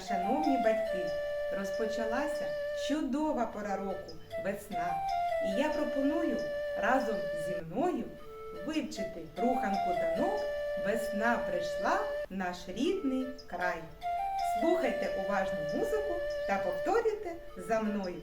шановні батьки, розпочалася чудова пора року весна. І я пропоную разом зі мною вивчити руханку танок Весна прийшла в наш рідний край. Слухайте уважну музику та повторюйте за мною.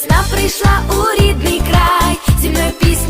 весна прийшла у рідний край, зі мною пісню